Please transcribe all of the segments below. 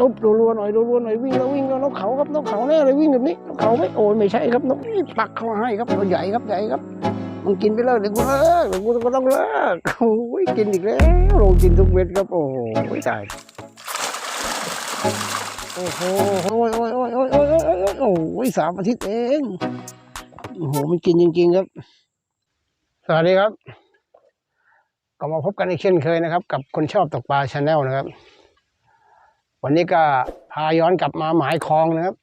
ลบรัวๆหน่อยรัวๆหน่อยวิ่งแล้ววิ่งแล้วนกเขาครับนกเขาแน่เลยวิ่งแบบนี้นกเขาไม่โอนไม่ใช่ครับนกปักเขาให้ครับตัวใหญ่ครับใหญ่ครับ มันกินไปแล้วเดี๋ยวกูเลิกเดี๋ยวกูต้องเลิกโอ้ยกินอีกแล้วลงกินทุกเม็ดครับโอ้โหตายโอ้ยโอ้ยโอ้ยโอ้ยโอ้ยโอ้ยโอ้ยโอ้ยสามอาทิตย์เองโอ้โหมันกินจริงๆครับ สวัสดีครับก็มาพบกันอีกเช่นเคยนะครับ กับคนชอบตกปลาชาแนลนะครับ วันนี้ก็พาย้อนกลับมาหมายคลองนะครับ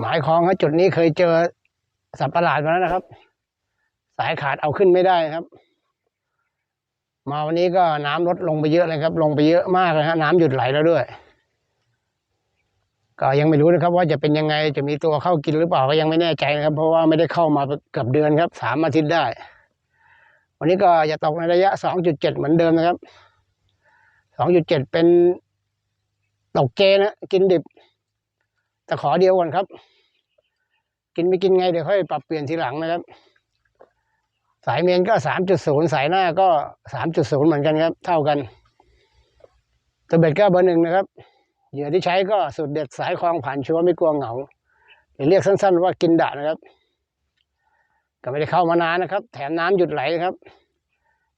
หมายคลองครับจุดนี้เคยเจอสัตว์ประหลาดมาแล้วนะครับ สายขาดเอาขึ้นไม่ได้นะครับ มาวันนี้ก็น้ำลดลงไปเยอะเลยครับ ลงไปเยอะมากเลยฮะน้ำหยุดไหลแล้วด้วย ก็ยังไม่รู้นะครับ ว่าจะเป็นยังไงจะมีตัวเข้ากินหรือเปล่าก็ยังไม่แน่ใจนะครับ เพราะว่าไม่ได้เข้ามาเกือบเดือนครับสามอาทิตย์ได้ วันนี้ก็จะตกในระยะ 2.7 เหมือนเดิมนะครับ 2.7 เป็น ตกเจนะกินดิบ แต่ขอเดียวก่อนครับ กินไม่กินไงเดี๋ยวค่อยปรับเปลี่ยนทีหลังนะครับ สายเมนก็3.0สายหน้าก็3.0เหมือนกันครับ เท่ากันตัวเบ็ดก็เบอร์หนึ่งนะครับเหยื่อที่ใช้ก็สุดเด็ดสายคลองผ่านชัวร์ไม่กลัวเหงาหรือเรียกสั้นๆว่ากินดะนะครับ ก็ไม่ได้เข้ามานานนะครับ แถมน้ำหยุดไหลนะครับ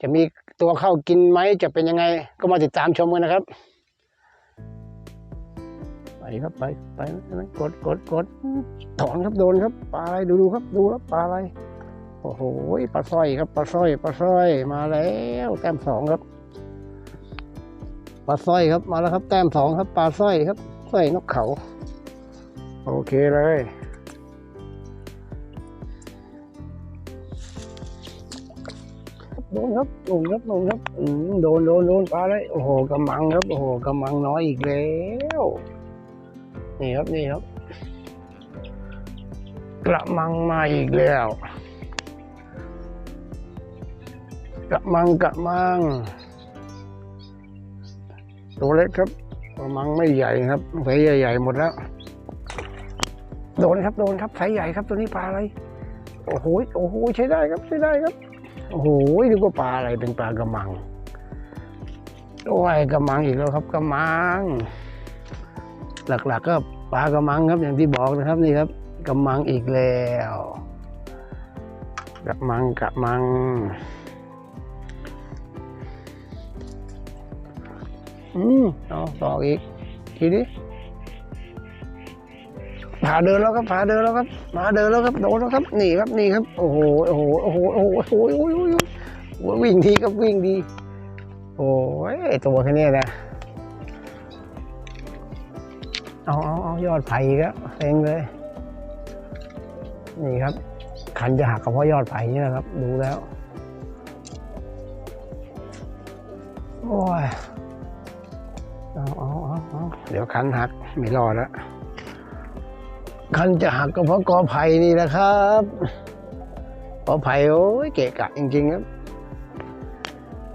จะมีตัวเข้ากินไหมจะเป็นยังไง ก็มาติดตามชมกันนะครับ ไปครับไปไปกดกดกดถอนครับโดนครับปลาอะไรดูดูครับดูครับปลาอะไรโอ้โหปลาสร้อยครับปลาสร้อยปลาสร้อยมาแล้วแต้มสองครับปลาสร้อยครับมาแล้วครับ แต้มสองครับปลาสร้อยครับสร้อยนกเขา โอเคเลยโดนครับโดนครับโดนครับโดนโดนโดนปลาเลยโอ้โหกำมังครับ โอ้โหกำมังน้อยอีกแล้ว นี่ครับนี่ครับ กระมังมาอีกแล้ว กระมังกระมัง ตัวเล็กครับกระมังไม่ใหญ่ครับไซส์ใหญ่ๆหมดแล้ว โดนครับโดนครับไซส์ใหญ่ครับตัวนี้ปลาอะไรโอ้โหโอ้โหใช้ได้ครับใช้ได้ครับโอ้โหดูว่าปลาอะไรเป็นปลากระมังโอ้ยกระมังอีกแล้วครับกระมัง หลักๆก็ปลากระมังครับอย่างที่บอกนะครับนี่ครับกระมังอีกแล้วกระมังกระมังอืมเอาต่ออีกทีนี้ผาเดินแล้วครับผาเดินแล้วครับมาเดินแล้วครับโดนแล้วครับนี่ครับนี่ครับโอ้โหโอ้โหโอ้โหโอ้โหโอ้โหโอ้โหวิ่งดีครับวิ่งดี โอ้ยตัวแค่นี้นะ เอาเอาเอายอดไผ่อีก็เซ็งเลย นี่ครับ คันจะหักก็เพราะยอดไผ่นี่นะครับ ดูแล้วโอ้ยเอาเอาเอาเอาเดี๋ยวคันหักไม่รอดแล้วคันจะหักก็เพราะกอไผ่นี่แหละครับกอไผ่โอ้ยเกะกะจริงๆครับ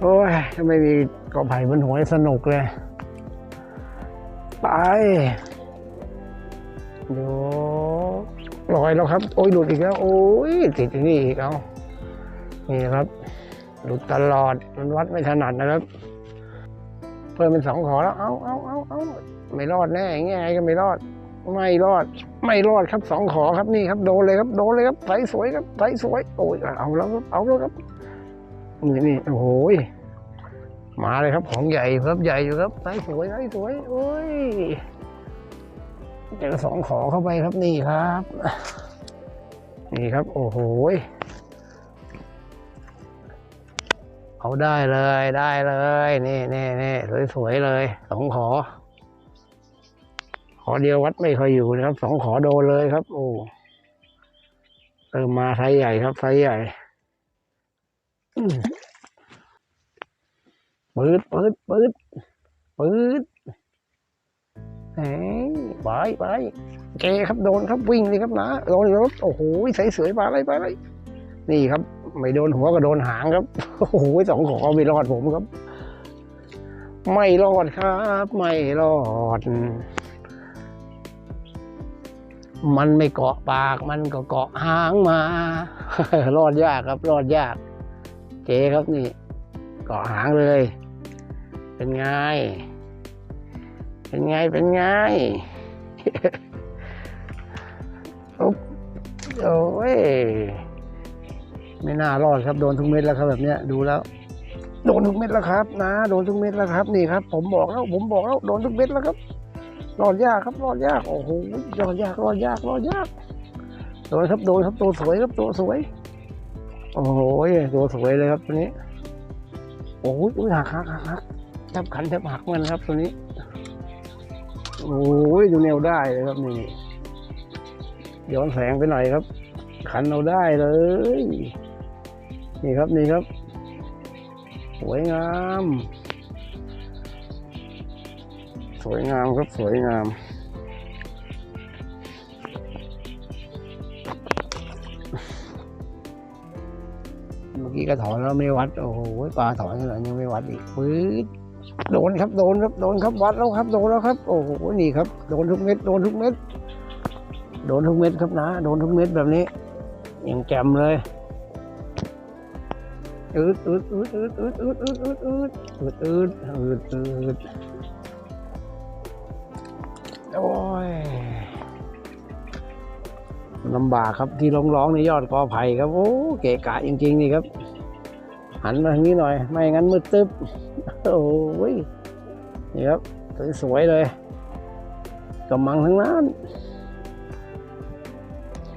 โอ้ยถ้าไม่มีกอไผ่บนหัวสนุกเลย ไป เดี๋ยลอยแล้วครับ โอ้ยหลุดอีกแล้ว โอ้ยติดที่นี่อีกเอานี่ครับ หลุดตลอดมันวัดไม่ถนัดนะครับ เพิ่มเป็นสองขอแล้ว เอาเอาเอาเอาไม่รอดแน่ย่างเงี้ยไงก็ไม่รอด ไม่รอด ไม่รอดครับสองขอครับนี่ครับโดนเลยครับโดนเลยครับไสสวยครับไสสวยโอ้ยเอาแล้วครับเอาแล้วครับนี่นี่โอ้โหมาเลยครับของใหญ่ครับใหญ่อยู่ครับไสสวยไสสวยโอ้ย เจอสองขอเข้าไปครับนี่ครับ นี่ครับ โอ้โหเอาได้เลยได้เลย นี่นี่นี่สวยๆเลยสองขอ ขอเดียววัดไม่ค่อยอยู่นะครับสองขอโดนเลยครับ โอ้เติมมาไซส์ใหญ่ครับไซส์ใหญ่อืมปืดปืดปืดปืด เฮ้ยไปไปเจครับโดนครับวิ่งเลยครับนะโดนรถโอ้โหใส่เสยปลาอะไรปลาอะไรนี่ครับ ไม่โดนหัวก็โดนหางครับโอ้โหสองขอไม่รอดผมครับ ไม่รอดครับ ไม่รอด มันไม่เกาะปากมันก็เกาะหางมา รอดยากครับ รอดยาก เจครับนี่ เกาะหางเลย เป็นไง เป็นไง เป็นไงอุ๊บโอ้ย ไม่น่ารอดครับ โดนทุกเม็ดแล้วครับแบบเนี้ยดูแล้ว โดนทุกเม็ดแล้วครับ นะ โดนทุกเม็ดแล้วครับ นี่ครับ ผมบอกแล้ว ผมบอกแล้วโดนทุกเม็ดแล้วครับ รอดยากครับ รอดยาก โอ้โห รอดยาก รอดยาก รอดยาก โดนครับ โดนครับ ตัวสวยครับ ตัวสวย โอ้โห ตัวสวยเลยครับตัวนี้ โอ้ยหักหักหักหักแทบขันแทบหักมันครับตัวนี้ โอ้ยดูแนวได้เลยครับนี่ย้อนแสงไปหน่อยครับ ขันเราได้เลย นี่ครับนี่ครับสวยงาม สวยงามครับสวยงามเมื่อกี้ก็ถอนแล้วไม่วัด โอ้โหปลาถอนขนาดยังไม่วัดอีกปื๊ด โดนครับโดนครับโดนครับวัดแล้วครับโดนแล้วครับ โอ้โหนี่ครับโดนทุกเม็ดโดนทุกเม็ดโดนทุกเม็ดครับนะ โดนทุกเม็ดแบบนี้ยังแจ่มเลยอืดอืดอืดอืดอืดอืดอืดอืดอืดอืดอืดอืดอืดโอ้ยลำบากครับที่ร้องร้องในยอดกอไผ่ครับโอ้เกะกะจริงๆนี่ครับ หันมาทางนี้หน่อย ไม่งั้นมืดตึ๊บ โอ้ยนี่ครับสวยๆเลยกำมังทั้งนั้น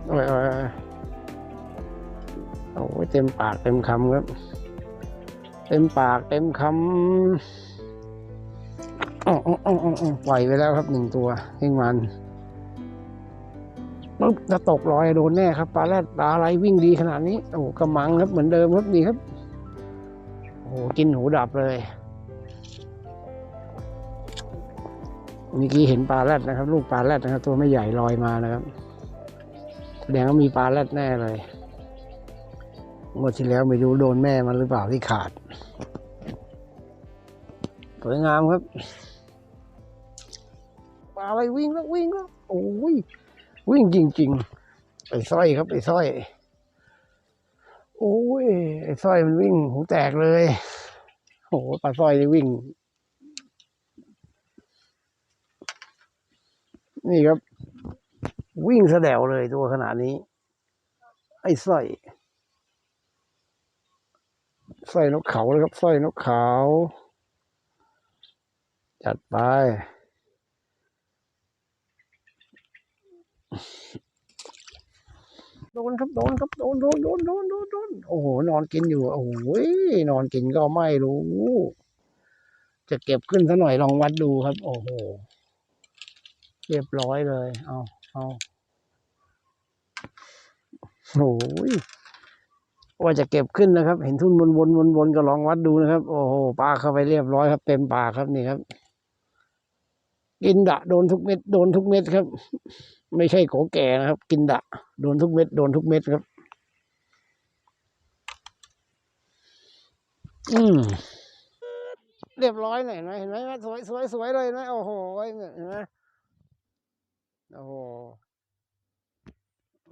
โอ้ยโอ้ยเต็มปากเต็มคำครับ เต็มปากเต็มคำอ๋ออ๋ออ๋ออ๋อปล่อยไปแล้วครับหนึ่งตัวเฮงมันปุ๊บจะตกลอยโดนแน่ครับปลาแรดปลาอะไรวิ่งดีขนาดนี้โอ้กำมังครับเหมือนเดิมครับนี่ครับ โอ้โหกินหูดับเลย เมื่อกี้เห็นปลาแรดนะครับ ลูกปลาแรดนะครับ ตัวไม่ใหญ่ลอยมานะครับแสดงว่ามีปลาแรดแน่เลยงวดที่แล้วไม่รู้โดนแม่มันหรือเปล่าที่ขาด สวยงามครับ ปลาอะไรวิ่งแล้ววิ่งแล้วโอ้ยวิ่งจริง ๆไอ้สร้อยครับไอ้สร้อย โอ้ยไอ้สร้อยมันวิ่งหูแตกเลยโอ้โหปลาสร้อยนี่วิ่ง นี่ครับ วิ่งแสดวเลยตัวขนาดนี้ ไอ้สร้อยสร้อยนกเขาเลยครับสร้อยนกเขา จัดไป โดนครับโดนครับโดนโดนโดนโดนโดนโดนโอ้โหนอนกินอยู่โอ้โหนอนกินก็ไม่รู้ จะเก็บขึ้นซะหน่อยลองวัดดูครับ โอ้โหเรียบร้อยเลย เอาเอาโอ้ยว่าจะเก็บขึ้นนะครับ เห็นทุ่นวนวนวนวนก็ลองวัดดูนะครับ โอ้โหปลาเข้าไปเรียบร้อยครับ เต็มปากครับนี่ครับ กินดะโดนทุกเม็ดโดนทุกเม็ดครับ ไม่ใช่โกแก่นะครับ กินดะ โดนทุกเม็ด โดนทุกเม็ดครับ อืมเรียบร้อยหน่อยเห็นไหมเห็นไหมสวยสวยสวยเลยนไหมโอ้โหเห็นไหมโอ้โห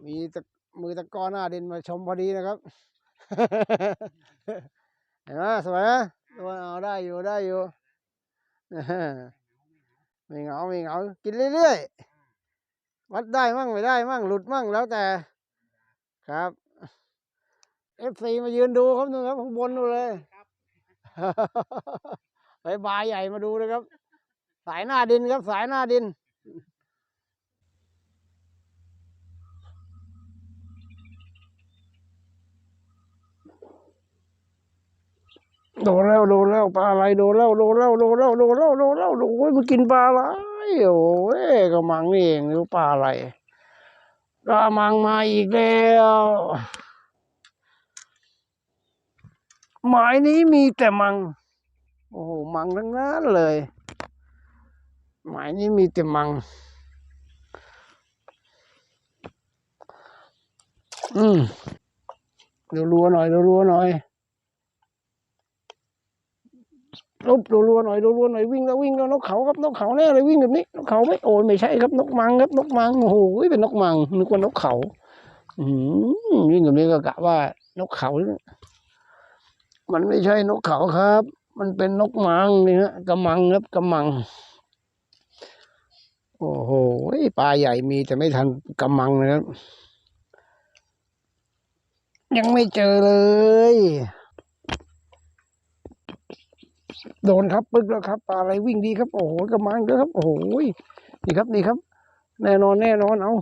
มีตะมือตะก้อหน้าดินมาชมพอดีนะครับ เห็นไหมสวยนะตัวเอาได้อยู่ได้อยู่ไม่เหงาไม่เหงากินเรื่อยๆ วัดได้มั่งไม่ได้มั่งหลุดมั่งแล้วแต่ครับเอฟซีมายืนดูครับนู่นครับข้างบนนู่นเลยไปบายใหญ่มาดูเลยครับ สายหน้าดินครับ สายหน้าดินโดนแล้วโดนแล้วปลาอะไรโดนแล้วโดนแล้วโดนแล้วโดนแล้วโดนแล้วโอ้ยมันกินปลาอะไรโอ้ยกระมังนี่เองหรือปลาอะไรกระมังมาอีกแล้วหมายนี้มีแต่มัง โอ้โห มังทั้งนั้นเลย หมายนี้มีแต่มัง อืมเดูรัวหน่อยเดูรัวหน่อย ลบรัวๆหน่อยรัวๆหน่อยวิ่งแล้ววิ่งแล้วนกเขาครับนกเขาแน่เลยวิ่งแบบนี้นกเขาไม่โอ้ยไม่ใช่ครับนกมังครับนกมังโอ้โหเป็นนกมังนึกว่านกเขาอืวิ่งแบบนี้ก็กะว่านกเขา มันไม่ใช่นกเขาครับ มันเป็นนกมังนี่ฮะกระมังครับกระมัง โอ้โหปลาใหญ่มีแต่ไม่ทันกำมังนะครับยังไม่เจอเลย โดนครับปึ๊กแล้วครับปลาอะไรวิ่งดีครับ โอ้โหกำมังด้วยครับ โอ้โหนี่ครับนี่ครับ แน่นอนแน่นอนเอา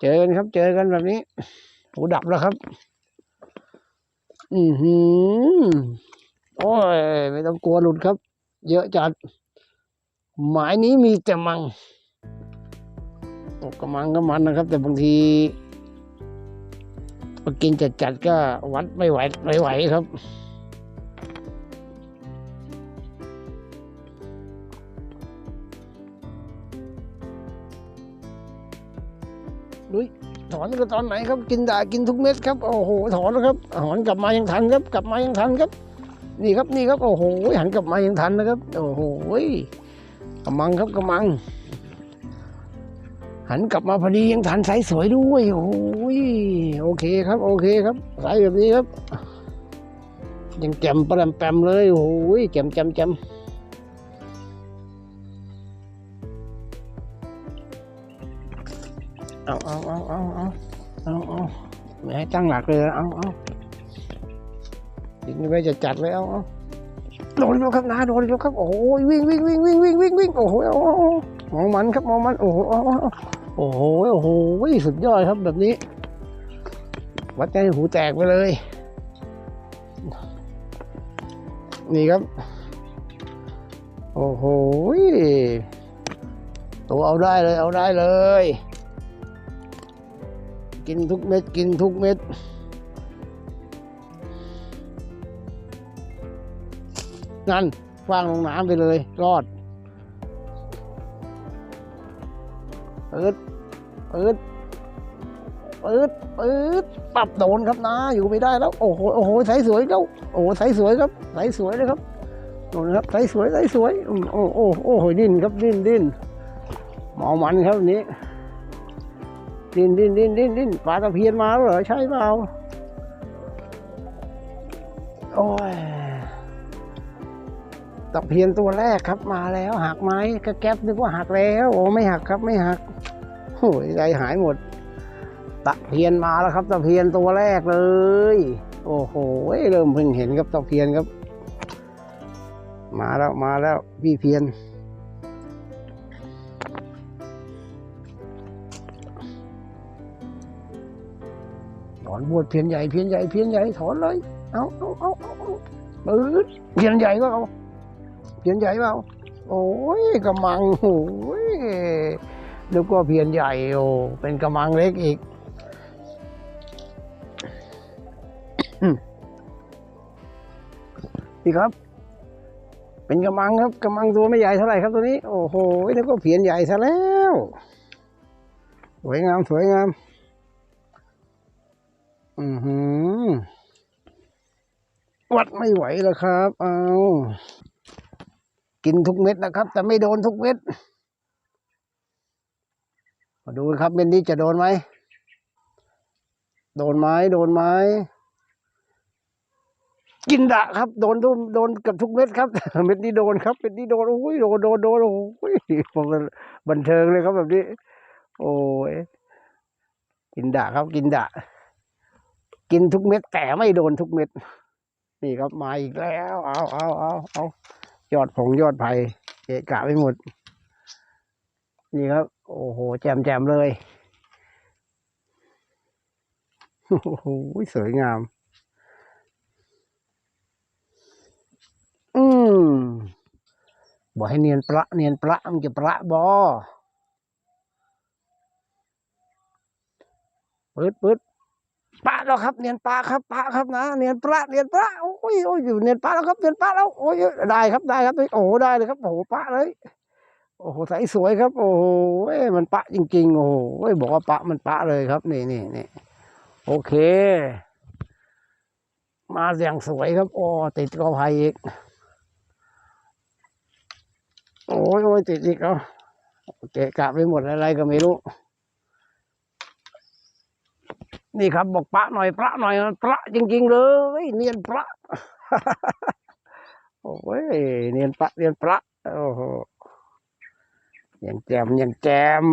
เจอกันครับ เจอกันแบบนี้หูดับแล้วครับ อือหือโอ้ยไม่ต้องกลัวหลุดครับ เยอะจัด หมายนี้มีแต่มังตกกระมังก็มันนะครับ แต่บางทีพอกินจัดจัดๆก็วัดไม่ไหวไม่ไหวครับ ถอนก็ตอนไหนครับกินด่ากินทุกเม็ดครับโอ้โหถอนแล้วครับถอนกลับมายังทันครับ กลับมายังทันครับ นี่ครับนี่ครับโอ้โหหันกลับมายังทันนะครับ โอ้โหกำมังครับกำมัง หันกลับมาพอดียังทันสายสวยด้วยโอ้โหโอเคครับโอเคครับสายแบบนี้ครับ ยังแจ่มปรมแปมเลยโอ้โหแจ่มแจ่มแจ่ม เอาเอาเอาเอาเอาไม่ให้ตั้งหลักเลยเอาเอาทิ้งไว้จะจัดเลยเอาเอาโดนแล้วครับนาโดนแล้วครับโอ้โหวิ่งวิ่งวิ่งวิ่งวิ่งวิ่งวิ่งโอ้โหมองมันครับมองมันโอ้โหโอ้โหโอ้โหสุดยอดครับแบบนี้ วัดใจหูแตกไปเลย นี่ครับ โอ้โหตัวเอาได้เลยเอาได้เลย กินทุกเม็ดกินทุกเม็ดนั่นฟางลงน้ำไปเลย รอดเปิดเปิดเปิดเปิดปรับโดนครับนะ อยู่ไม่ได้แล้ว โอ้โห โอ้โหใสสวยแล้ว โอ้โหใสสวยครับใสสวยเลยครับโดนครับใสสวยใสสวย โอ้โอ้โอ้โหดิ้นครับดิ้นดิ้นหมอมันครับอันนี้ ดิ้นดิ้นดิ้นดิ้นดิ้นปลาตะเพียนมาแล้วเหรอใช่เปล่าโอ้ยตะเพียนตัวแรกครับมาแล้วหักไหมก็แก๊บนึกว่าหักแล้วโอ้ไม่หักครับไม่หักโอ้ยใจหายหมด ตะเพียนมาแล้วครับ ตะเพียนตัวแรกเลย โอ้โหเริ่มเพิ่งเห็นครับตะเพียนครับ มาแล้วมาแล้วพี่เพียน อนบวชเพียนใหญ่เพียนใหญ่เพียนใหญ่ถอนเลย เอาเอาเอาเอาเอาปืดเพียนใหญ่ก็เอาเพียนใหญ่เปล่าโอ้ยกำมังโอ้ยนึกว่าเพียนใหญ่โอ้เป็นกำมังเล็กอีกนี่ครับ เป็นกำมังครับกำมังตัวไม่ใหญ่เท่าไหร่ครับตัวนี้ โอ้โหนึกว่าเพียนใหญ่ซะแล้ว สวยงามสวยงาม อือหือ วัดไม่ไหวแล้วครับ เอากินทุกเม็ดนะครับ แต่ไม่โดนทุกเม็ด มาดูครับเม็ดนี้จะโดนไหม โดนไหมโดนไหมกินดะครับ โดนทุกโดนกับทุกเม็ดครับ เม็ดนี้โดนครับเม็ดนี้โดนโอ้ยโดนโดนโดนโอ้ยผมบันเทิงเลยครับแบบนี้ โอ้ยกินดะครับกินดะ กินทุกเม็ดแต่ไม่โดนทุกเม็ด นี่ครับมาอีกแล้ว เอาเอาเอาเอายอดผงยอดไผ่เกะกะไปหมด นี่ครับ โอ้โห แจมแจมเลยโอ้โหสวยงาม อืมบอกให้เนียนประเนียนประมันจะประบอปืดปืด ปะแล้วครับ เนียนปลาครับปลาครับนะ เนียนปลาเนียนปลาโอ้ยโอ้ยอยู่เนียนปลาแล้วครับเนียนปลาแล้วโอ้ยได้ครับได้ครับโอ้โหได้เลยครับโอ้โหปลาเลยโอ้โหใสสวยครับ โอ้โหเอ้ยมันปะจริง ๆ โอ้โหเอ้ยบอกว่าปะมันปะเลยครับ นี่นี่นี่โอเค มาอย่างสวยครับ โอ้ติดกอไผ่อีกโอ้ยโอ้ยติดอีกแล้วเกะกะไปหมดอะไรก็ไม่รู้ นี่ครับ บอกประหน่อยประหน่อยมันประจริง ๆ เลย เนียนประโอ้ยเนียนประเนียนประโอ้โหยังแจมยังแจม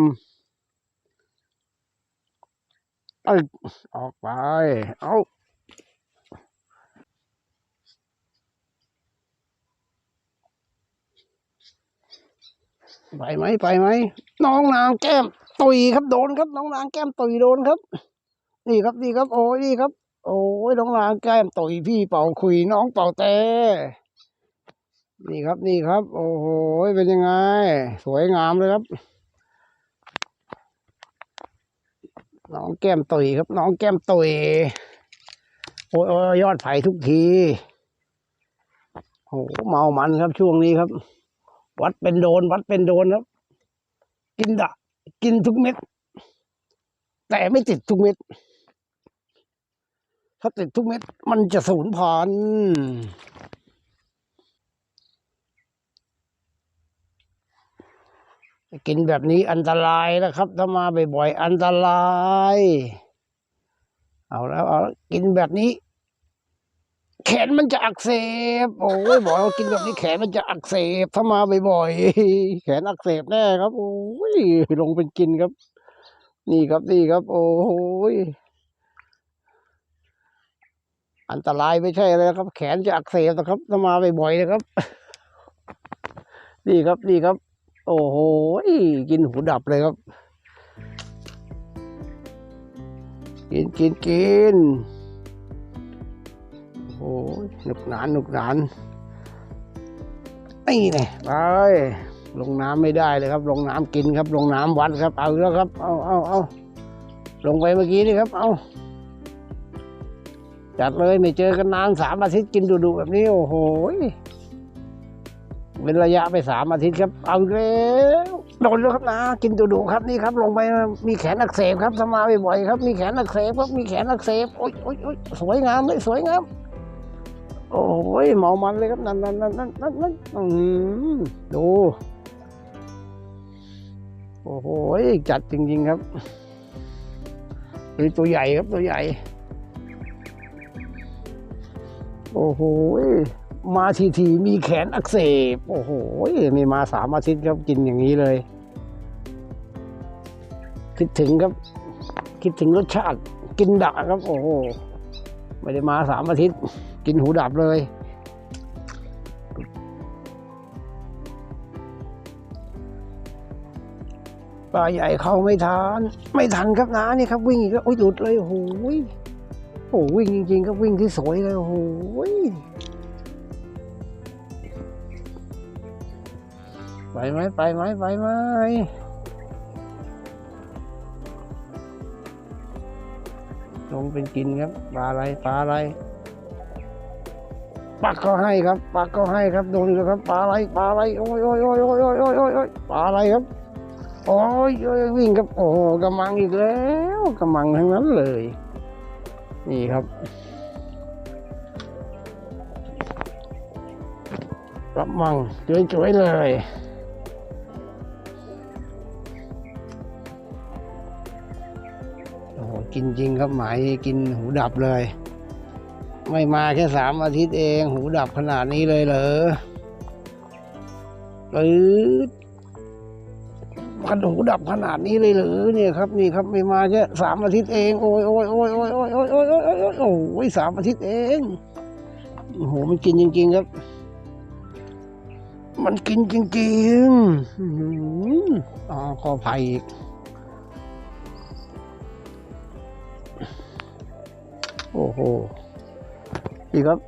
เอ้ออกไป เอาไปไหมไปไหมน้องนางแก้มตุยครับโดนครับ น้องนางแก้มตุยโดนครับ นี่ครับนี่ครับ โอ้ยนี่ครับ โอ้ยน้องนางแก้มตุยพี่เป่าคุยน้องเป่าแต่นี่ครับนี่ครับ โอ้โหเป็นยังไง สวยงามเลยครับ น้องแก้มตุยครับ น้องแก้มตุยโอ้ยโอ้ยยอดไผ่ทุกทีโอ้เมามันครับช่วงนี้ครับ วัดเป็นโดน วัดเป็นโดนครับ กินดะ กินทุกเม็ด แต่ไม่ติดทุกเม็ด ถ้าติดทุกเม็ดมันจะสูญพันธุ์กินแบบนี้อันตรายนะครับ ถ้ามาบ่อยๆอันตราย เอาแล้วเอาแล้วกินแบบนี้ แขนมันจะอักเสบ โอ้ยบอกว่ากินแบบนี้แขนมันจะอักเสบ ถ้ามาบ่อยๆแขนอักเสบแน่ครับ โอ้ยลงเป็นกินครับ นี่ครับนี่ครับ โอ้ย อันตรายไม่ใช่อะไรครับ แขนจะอักเสบนะครับถ้ามาบ่อยๆนะครับ นี่ครับนี่ครับ โอ้โหกินหูดับเลยครับ กินกินกินโอ้ยหนุกหนานหนุกหนานนี่ไงไปลงน้ำไม่ได้เลยครับ ลงน้ำกินครับ ลงน้ำวัดครับ เอาแล้วครับ เอาเอาเอาลงไปเมื่อกี้นี่ครับ เอา จัดเลยไม่เจอกันนานสามอาทิตย์กินดุๆแบบนี้โอ้โหเป็นระยะไปสามอาทิตย์ครับ เอาแล้วโดนแล้วครับนะกินดุๆครับนี่ครับ ลงไปมีแขนอักเสบครับสมาบ่อยๆครับ มีแขนอักเสบครับมีแขนอักเสบโอ้ยโอ้ยโอ้ยสวยงามเลยสวยงามโอ้ยเมามันเลยครับนั่นนั่นนั่นนั่นนั่นนั่นอืมดูโอ้โหจัดจริงๆครับคือตัวใหญ่ครับตัวใหญ่ โอ้โหมาทีทีมีแขนอักเสบ โอ้โหมีมาสามอาทิตย์ครับกินอย่างนี้เลย คิดถึงครับ คิดถึงรสชาติ กินดะครับ โอ้โหไม่ได้มาสามอาทิตย์ กินหูดับเลยปลาใหญ่เข้าไม่ทัน ไม่ทันครับนานี่ครับ วิ่งอีกแล้วโอ้ยหลุดเลยโอ้โหย อ้วิ่งจริงๆครับวิ่งที่สวยเลยโอ้โหยไปไหมไปไหมไปไหมลงเป็นกินครับปลาอะไรปลาอะไรปักก็ให้ครับปักก็ให้ครับโดนอีกแล้วครับปลาอะไรปลาอะไรโอ้ยโอ้ยโอ้ยโอ้ยโอ้ยโอ้ยโอ้ยโอ้ยปลาอะไรครับโอ้ยโอ้ยวิ่งครับโอ้กำมังอีกแล้วกำมังทั้งนั้นเลย นี่ครับกำมังสวยๆเลยโอ้โหกินจริงครับหมายกินหูดับเลย ไม่มาแค่สามอาทิตย์เอง หูดับขนาดนี้เลยเหรอปื๊ด มันหูดับขนาดนี้เลยหรือเนี่ยครับนี่ครับไม่มาแค่สามอาทิตย์เองโอ้ยโอ้ยโอ้ยโอ้ยโอ้ยโอ้ยโอ้ยโอ้ยโอ้ยโอ้ยสามอาทิตย์เองโอ้โหมันกินจริง ๆ ครับ มันกินจริงๆอื้อหืออ๋ขอภัยอีกโอ้โหนี่ครับ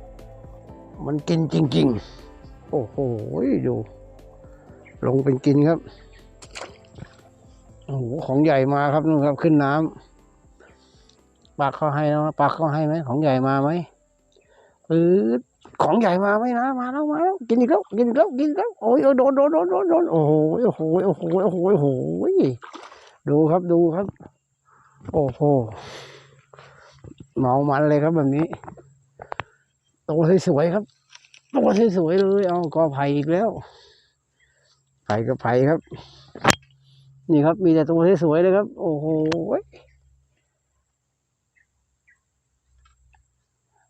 มันกินจริง ๆ โอ้โหดู ลงเป็นกินครับ โอ้โหของใหญ่มาครับนู่นครับขึ้นน้ำปากเขาให้นะปากเขาให้ไหมของใหญ่มาไหมปื๊ดของใหญ่มาไหมนะมาแล้วมาแล้วกินอีกแล้วกินอีกแล้วกินอีกแล้วโอ้ยโอ้ยโดนโดนโดนโดนโดนโอ้โหโอ้โหโอ้โหโอ้โหโอ้โหดูครับดูครับ โอ้โหเมามันเลยครับแบบนี้โตสวยๆครับโตสวยๆเลย เอากอไผ่อีกแล้วไผ่กับไผ่ครับ นี่ครับ มีแต่ตัวสวยๆเลยครับ โอ้โห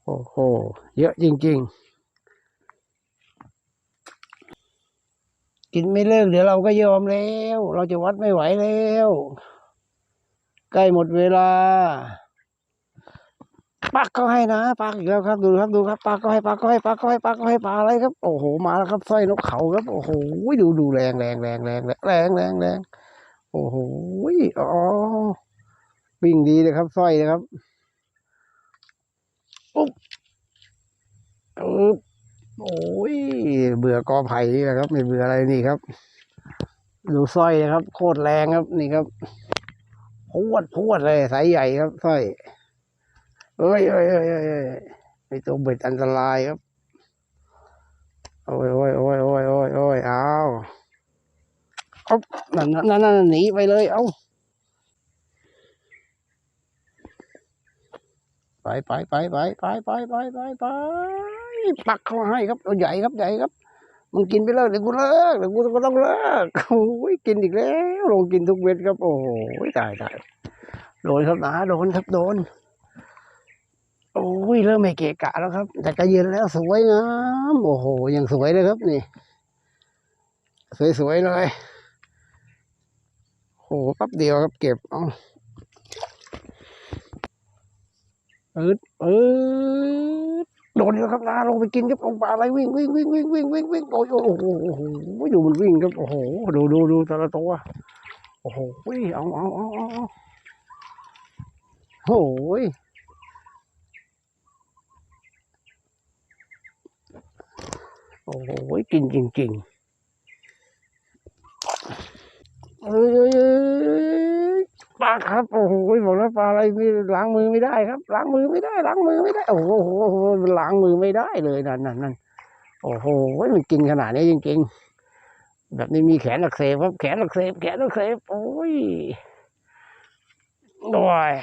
โอ้โห เยอะจริง ๆ กินไม่เลิกเดี๋ยวเราก็ยอมแล้ว เราจะวัดไม่ไหวแล้ว ใกล้หมดเวลา ปักก็ให้นะปักอีกแล้วครับ ดูครับดูครับปักก็ให้ปักก็ให้ปักก็ให้ปักก็ให้ปลาอะไรครับ โอ้โห มาแล้วครับสร้อยนกเขาครับ โอ้โห ดูดูแรงแรงแรงแรงแรงแรงแรง โอ้โหอ๋อวิ่งดีเลยครับสร้อยนะครับปุ๊บปึ๊บโอ้ยเบื่อกอไผ่นี่แหละครับ ไม่เบื่ออะไรนี่ครับ ดูสร้อยนะครับ โคตรแรงครับนี่ครับพวดพวดเลยสายใหญ่ครับสร้อยเอ้ยเอ้ยเอ้ยเอ้ยไอตัวเบ็ดอันตรายครับโอ้ยโอ้ยโอ้ยโอ้ยโอ้ยโอ้ยเอา เอานั่นนั่นนั่นหนีไปเลย เอาไปไปไปไปไปไปไปไปไปปักเขาให้ครับใหญ่ครับใหญ่ครับมึงกินไปเลิกเดี๋ยวกูเลิกเดี๋ยวกูก็ต้องเลิกโอ้ยกินอีกแล้วลงกินทุกเม็ดครับ โอ้โหตายตายโดนครับนะโดนครับโดนโอ้ยเริ่มไม่เกะกะแล้วครับ แต่ก็เย็นแล้วสวยงามโอ้โหยังสวยเลยครับนี่ สวยๆเลย โอ้โหแป๊บเดียวครับเก็บเอาอืดอืดโดนแล้วครับนาลงไปกินครับลงปลาอะไรวิ่งวิ่งวิ่งวิ่งวิ่งวิ่งวิ่งโอ้ยโอ้โหโอ้โหดูมันวิ่งครับโอ้โหดูดูดูแต่ละตัวโอ้โหเอาเอาเอาเอาเอาโอ้ยโอ้โหกินจริงๆ เอ้ยเอ้ยเอ้ยปลาครับโอ้โหบอกแล้วปลาอะไรไม่ล้างมือไม่ได้ครับล้างมือไม่ได้ล้างมือไม่ได้โอ้โหล้างมือไม่ได้เลยนั่นนั่นนั่นโอ้โหมันกินขนาดนี้จริงๆ แบบนี้มีแขนอักเสบครับแขนอักเสบแขนอักเสบโอ้ยโอ้ย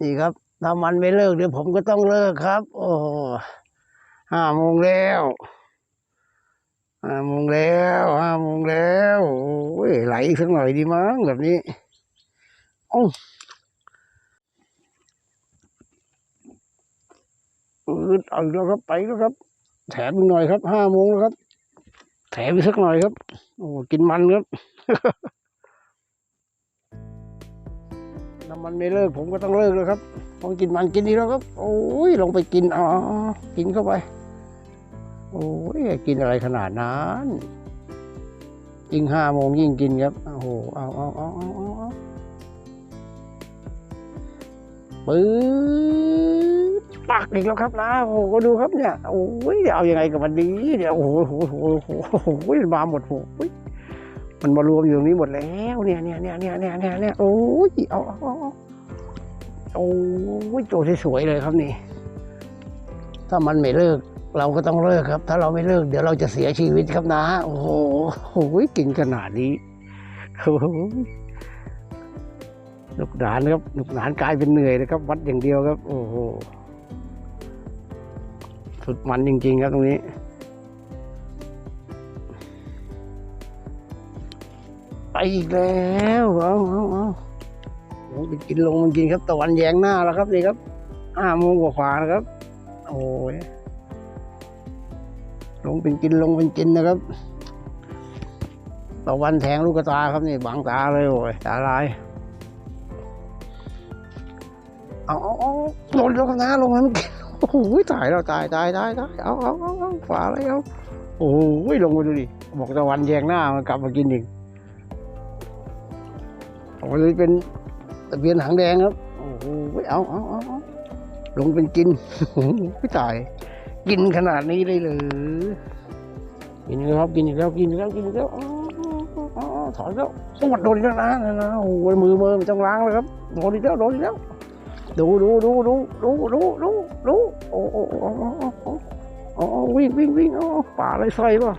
นี่ครับถ้ามันไม่เลิกเดี๋ยวผมก็ต้องเลิกครับ โอ้โหห้าโมงแล้ว ห้าโมงแล้วห้าโมงแล้วโอ้ยไหลอีกสักหน่อยดีมั้งแบบนี้โอ้อืดเอาอีกแล้วครับไปแล้วครับ แถมอีกหน่อยครับห้าโมงแล้วครับ แถมอีกสักหน่อยครับ โอ้กินมันครับถ้ามันไม่เลิกผมก็ต้องเลิกแล้วครับต้องกินมันกินดีแล้วครับ โอ้ยลงไปกินอ๋อกินเข้าไป โอ้ยกินอะไรขนาดนั้นยิ่งห้าโมงยิ่งกินครับโอ้โหเอาเอาเอาเอาเอาเอาปื๊ดปักอีกแล้วครับนะโอ้โหก็ดูครับเนี่ยโอ้ยเอายังไงกับมันดีเนี่ยโอ้โหโอ้โหโอ้โหโอ้โหโอ้ยมาหมดโอ้ยมันมารวมอยู่ตรงนี้หมดแล้วเนี่ยเนี่ยเนี่ยเนี่ยเนี่ยเนี่ยเนี่ยโอ้ยเอาเอาเอาเอาโอ้ยโจสวยๆเลยครับนี่ ถ้ามันไม่เลิก เราก็ต้องเลิกครับ ถ้าเราไม่เลิกเดี๋ยวเราจะเสียชีวิตครับนะ โอ้โหโอ้ยกินขนาดนี้โอ้โหลูกหลานครับลูกหลานกลายเป็นเหนื่อยนะครับ วัดอย่างเดียวครับ โอ้โหสุดมันจริง ๆ ครับตรงนี้ ไปอีกแล้วเอาเอาเอาโอ้ไปกินลงมันกินครับตะวันแยงหน้าแล้วครับนี่ครับห้าโมงกว่าๆนะครับ โอ้ย ลงเป็นกินลงเป็นกินนะครับตะวันแทงลูกตาครับนี่บังตาเลยโอ้ยตาลายเอาเอาเอาลงลงนะลงมันโอ้โหตายแล้วตายตายตายตายเอาเอาเอาเอาฝาอะไรเอาโอ้โหลงมาดูดิบอกตะวันแยงหน้ามันกลับมากินอีกโอ้ยเป็นตะเบียนหางแดงครับโอ้โหเอาเอาเอาลงเป็นกินโอ้โหตาย กินขนาดนี้เลยหรือ กินอีกแล้วครับกินอีกแล้วกินอีกแล้วกินอีกแล้วอ๋อถอยแล้วสวัดโดนแล้วนะนะโอ้โหมือมือไม่ต้องล้างเลยครับโดนอีกแล้วโดนอีกแล้วดูดูดูดูดูดูดูดูโอ้โอ้โอ้โอ้วิ่งวิ่งวิ่งโอ้ป่าอะไรไฟป่ะ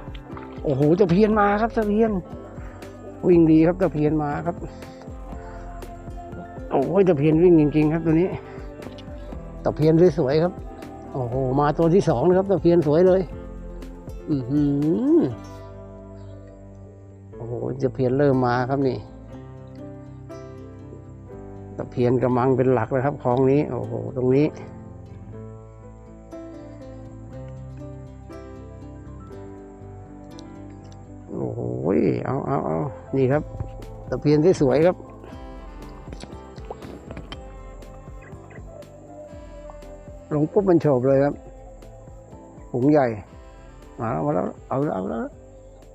โอ้โหตะเพียนมาครับตะเพียน วิ่งดีครับตะเพียนมาครับโอ้ยตะเพียนวิ่งจริงๆ ครับตัวนี้ตะเพียนสวยๆครับ โอ้โห มาตัวที่สองนะครับตะเพียนสวยเลย อือหือโอ้โหตะเพียนเริ่มมาครับนี่ตะเพียนกำลังเป็นหลักเลยครับคลองนี้ โอ้โห ตรงนี้โโอ้โหโอ้โหเอาเอาเอานี่ครับตะเพียนที่สวยครับ ลงปุ๊บมันโฉบเลยครับหุงใหญ่ มาแล้วมาแล้วเอาแล้วเอาแล้ว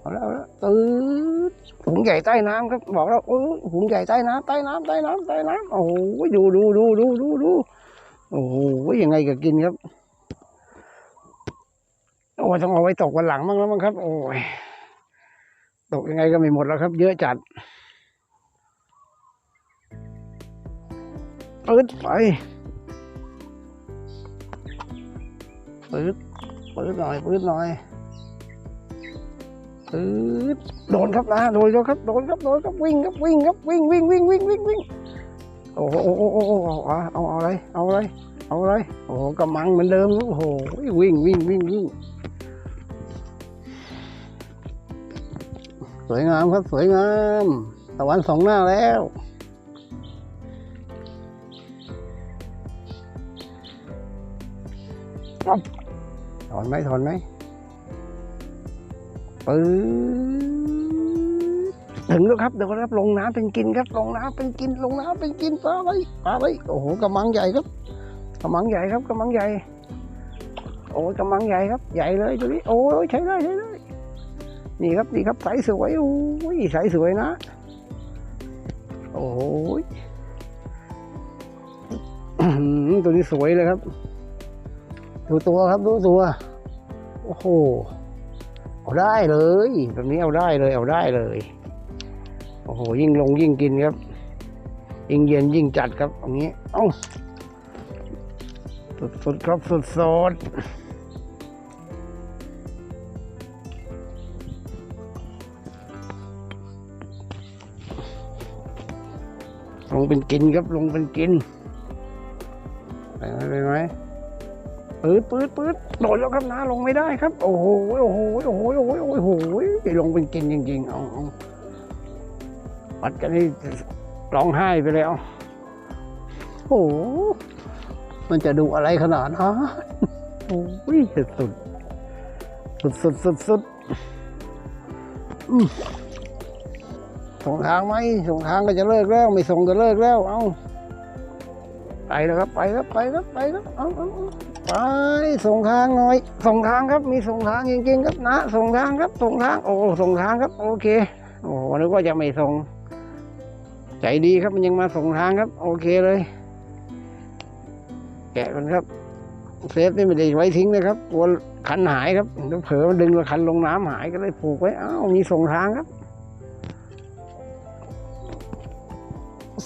เอาแล้วเอาแล้วตื้อหุงใหญ่ใต้น้ำครับ บอกแล้วเออหุงใหญ่ใต้น้ำใต้น้ำใต้น้ำใต้น้ำโอ้โหดูดูดูดูดูดูโอ้โหยังไงก็กินครับโอ้ยต้องเอาไว้ตกวันหลังบ้างแล้วมั้งครับ โอ้ยตกยังไงก็ไม่หมดแล้วครับ เยอะจัดปืดไป ปืดปืดหน่อยปืดหน่อยปืดโดนครับนะโดนแล้วครับโดนครับโดนครับวิ่งครับวิ่งครับวิ่งวิ่งวิ่งวิ่งวิ่งวิ่งโอ้โหโอ้โหโอ้โหเอาเอาเอาอะไรเอาอะไรเอาอะไรโอ้โหกำมังเหมือนเดิมโอ้โหวิ่งวิ่งวิ่งวิ่งสวยงามครับสวยงามตะวันสองหน้าแล้ว อนไหมถอนไหมปื๊ดถึงแล้วครับเดี๋ยวครับลงน้ำเป็นกินครับลงน้ำเป็นกินลงน้ำเป็นกินปลาไปปลาไปโอ้โหกระมังใหญ่ครับกระมังใหญ่ครับกระมังใหญ่ โอ้ยกระมังใหญ่ครับ ใหญ่เลยตัวนี้โอ้ยใช้ได้ใช้ได้นี่ครับนี่ครับใสสวยโอ้ยใสสวยนะ โอ้ยตัวนี้สวยเลยครับ ดูตัวครับดูตัว โอ้โห เอาได้เลย แบบนี้เอาได้เลย เอาได้เลย โอ้โห ยิ่งลงยิ่งกินครับ ยิ่งเย็นยิ่งจัดครับอย่างนี้ เอ้าสุดครับสุดลงเป็นกินครับลงเป็นกินไปไหมไปไหม ปืดปืดปืดโดดแล้วครับนะลงไม่ได้ครับ โอ้โหโอ้โหโอ้โหโอ้โหโอ้โหลงเป็นกินจริงๆเอาเอาปัดกันนี่ร้องไห้ไปแล้วโอ้โหมันจะดูอะไรขนาดนั้นโอ้ยสุดสุดสุดสุดสุดสุดส่งทางไหมส่งทางก็จะเลิกแล้ว ไม่ส่งก็เลิกแล้ว เอาไปแล้วครับ ไปครับไปครับไปครับเอาเอาเอา ไปส่งทางหน่อย ส่งทางครับมีส่งทางจริงๆครับนะ ส่งทางครับส่งทางโอ้ส่งทางครับโอเคโอ้นึกว่าจะไม่ส่ง ใจดีครับมันยังมาส่งทางครับ โอเคเลย แกะมันครับเซฟนี่ไม่ได้ไว้ทิ้งนะครับกลัวคันหายครับเดี๋ยวเผลอมันดึงแล้วคันลงน้ำหายก็เลยผูกไว้อ้าวมีส่งทางครับ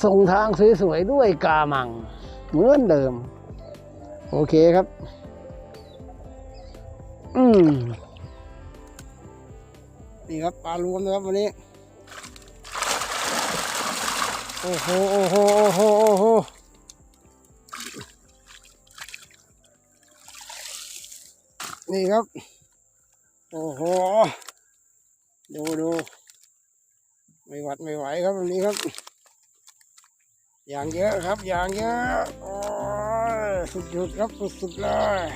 ส่งทางสวยๆด้วยกามัง เหมือนเดิม โอเคครับ อืมนี่ครับปลารวมนะครับวันนี้ โอ้โห โอ้โห โอ้โห โอ้โห นี่ครับ โอ้โห ดูดูไม่หวัดไม่ไหวครับวันนี้ครับ อย่างเยอะครับ อย่างเยอะ สุดๆครับสุดๆเลย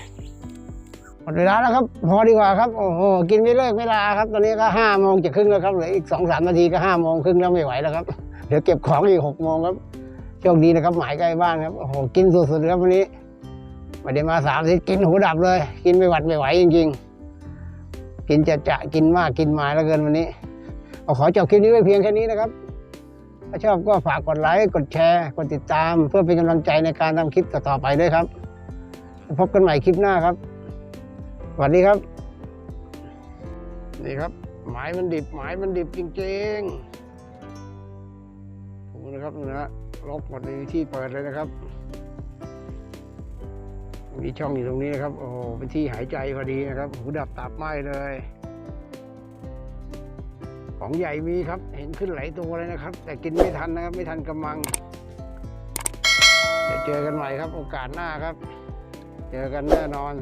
หมดเวลาแล้วครับ พอดีกว่าครับ โอ้โห กินไม่เลิกไม่ลาครับ ตอนนี้ก็ห้าโมงจะครึ่งแล้วครับ เหลืออีกสองสามนาทีก็ห้าโมงครึ่งแล้วไม่ไหวแล้วครับ เดี๋ยวเก็บของอีกหกโมงครับ โชคดีนะครับ หมายใกล้บ้านครับ โอ้โห กินสุดๆครับวันนี้ไม่ได้มาสามอาทิกินหูดับเลย กินไม่หวัดไม่ไหวจริง ๆ กินจะจะกินมากกินมาแล้วเกินวันนี้เอขอจบคลิปนี้ไว้เพียงแค่นี้นะครับ ถ้าชอบก็ฝากกดไลค์ กดแชร์ กดติดตาม เพื่อเป็นกำลังใจในการทำคลิปต่อๆไปด้วยครับ พบกันใหม่คลิปหน้าครับ สวัสดีครับ นี่ครับ หมายมันดิบ หมายมันดิบจริงๆผมนะครับนะฮะล็อกหมดในที่เปิดเลยนะครับ มีช่องอยู่ตรงนี้นะครับ โอ้เป็นที่หายใจพอดีนะครับหูดับตับไหมเลย ของใหญ่มีครับเห็นขึ้นหลายตัวเลยนะครับ แต่กินไม่ทันนะครับ ไม่ทันกำมังเดี๋ยวเจอกันใหม่ครับ โอกาสหน้าครับ เจอกันแน่นอน